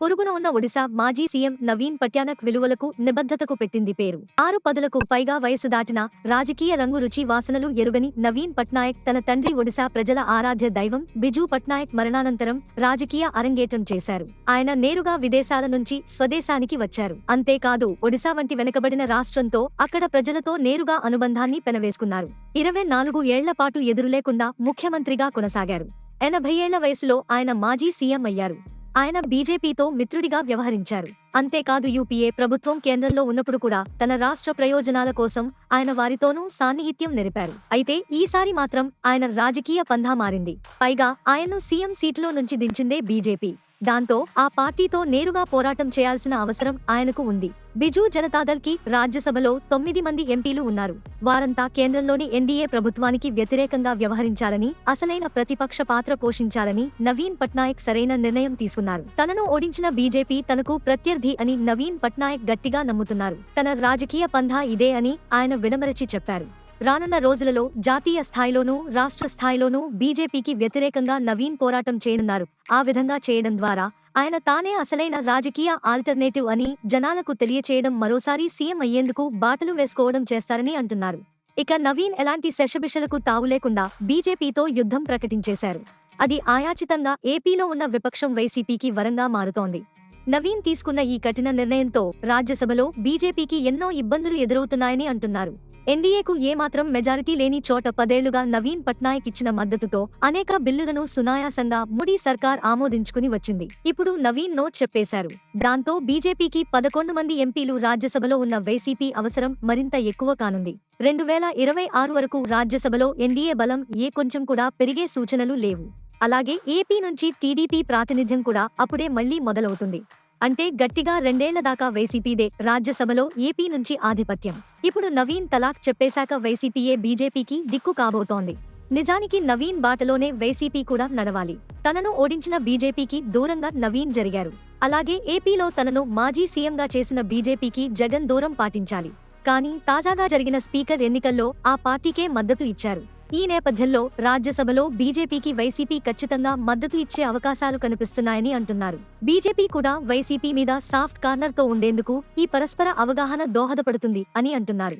పొరుగున ఉన్న ఒడిశా మాజీ సీఎం నవీన్ పట్యానక్ విలువలకు నిబద్ధతకు పెట్టింది పేరు. ఆరు పదులకు పైగా వయసు దాటిన రాజకీయ రంగు రుచి వాసనలు ఎరుగని నవీన్ పట్నాయక్ తన తండ్రి ఒడిశా ప్రజల ఆరాధ్య దైవం బిజు పట్నాయక్ మరణానంతరం రాజకీయ అరంగేటం చేశారు. ఆయన నేరుగా విదేశాల నుంచి స్వదేశానికి వచ్చారు. అంతేకాదు ఒడిశా వంటి వెనుకబడిన రాష్ట్రంతో అక్కడ ప్రజలతో నేరుగా అనుబంధాన్ని పెనవేసుకున్నారు. ఇరవై నాలుగు ఏళ్ళ పాటు ఎదురులేకుండా ముఖ్యమంత్రిగా కొనసాగారు. ఎనభై ఏళ్ళ వయసులో ఆయన మాజీ సీఎం అయ్యారు. ఆయన బీజేపీతో మిత్రుడిగా వ్యవహరించారు. అంతేకాదు యూపీఏ ప్రభుత్వం కేంద్రంలో ఉన్నప్పుడు కూడా తన రాష్ట్ర ప్రయోజనాల కోసం ఆయన వారితోనూ సాన్నిహిత్యం నెరిపారు. అయితే ఈసారి మాత్రం ఆయన రాజకీయ పంధా మారింది. పైగా ఆయన్ను సీఎం సీట్లో నుంచి దించిందే బీజేపీ. దాంతో ఆ పార్టీతో నేరుగా పోరాటం చేయాల్సిన అవసరం ఆయనకు ఉంది. బిజు జనతాదల్కి రాజ్యసభలో తొమ్మిది మంది ఎంపీలు ఉన్నారు. వారంతా కేంద్రంలోని ఎన్డీఏ ప్రభుత్వానికి వ్యతిరేకంగా వ్యవహరించాలని అసలైన ప్రతిపక్ష పాత్ర పోషించాలని నవీన్ పట్నాయక్ సరైన నిర్ణయం తీసుకున్నారు. తనను ఓడించిన బీజేపీ తనకు ప్రత్యర్థి అని నవీన్ పట్నాయక్ గట్టిగా నమ్ముతున్నారు. తన రాజకీయ పంధా ఇదే అని ఆయన విడమరచి చెప్పారు. రానున్న రోజులలో జాతీయ స్థాయిలోనూ రాష్ట్ర స్థాయిలోనూ బీజేపీకి వ్యతిరేకంగా నవీన్ పోరాటం చేయనున్నారు. ఆ విధంగా చేయడం ద్వారా ఆయన తానే అసలైన రాజకీయ ఆల్టర్నేటివ్ అని జనాలకు తెలియచేయడం మరోసారి సీఎం అయ్యేందుకు బాటలు వేసుకోవడం చేస్తారని అంటున్నారు. ఇక నవీన్ ఎలాంటి శశబిషలకు తావు లేకుండా బీజేపీతో యుద్ధం ప్రకటించేశారు. అది ఆయాచితంగా ఏపీలో ఉన్న విపక్షం వైసీపీకి వరంగా మారుతోంది. నవీన్ తీసుకున్న ఈ కఠిన నిర్ణయంతో రాజ్యసభలో బీజేపీకి ఎన్నో ఇబ్బందులు ఎదురవుతున్నాయని అంటున్నారు. ఎన్డీఏకు ఏమాత్రం మెజారిటీ లేని చోట పదేళ్ళుగా నవీన్ పట్నాయక్ ఇచ్చిన మద్దతుతో అనేక బిల్లులను సునాయాసంగా మోడీ సర్కార్ ఆమోదించుకుని వచ్చింది. ఇప్పుడు నవీన్ నోట్ చెప్పేశారు. దాంతో బీజేపీకి పదకొండు మంది ఎంపీలు రాజ్యసభలో ఉన్న వైసీపీ అవసరం మరింత ఎక్కువ కానుంది. రెండు వేల ఇరవై ఆరు వరకు రాజ్యసభలో ఎన్డీఏ బలం ఏ కొంచెం కూడా పెరిగే సూచనలు లేవు. అలాగే ఏపీ నుంచి టీడీపీ ప్రాతినిధ్యం కూడా అప్పుడే మళ్ళీ మొదలవుతుంది. అంటే గట్టిగా రెండేళ్ళ దాకా వైసీపీదే రాజ్యసభలో ఏపీ నుంచి ఆధిపత్యం. ఇప్పుడు నవీన్ తలాక్ చెప్పేశాక వైసీపీయే బీజేపీకి దిక్కు కాబోతోంది. నిజానికి నవీన్ బాటలోనే వైసీపీ కూడా నడవాలి. తనను ఓడించిన బీజేపీకి దూరంగా నవీన్ జరిగారు. అలాగే ఏపీలో తనను మాజీ సీఎంగా చేసిన బీజేపీకి జగన్ దూరం పాటించాలి. కానీ తాజాగా జరిగిన స్పీకర్ ఎన్నికల్లో ఆ పార్టీకే మద్దతు ఇచ్చారు. ఈ నేపథ్యంలో రాజ్యసభలో బీజేపీకి వైసీపీ ఖచ్చితంగా మద్దతు ఇచ్చే అవకాశాలు కనిపిస్తున్నాయని అంటున్నారు. బీజేపీ కూడా వైసీపీ మీద సాఫ్ట్ కార్నర్తో ఉండేందుకు ఈ పరస్పర అవగాహన దోహదపడుతుంది అని అంటున్నారు.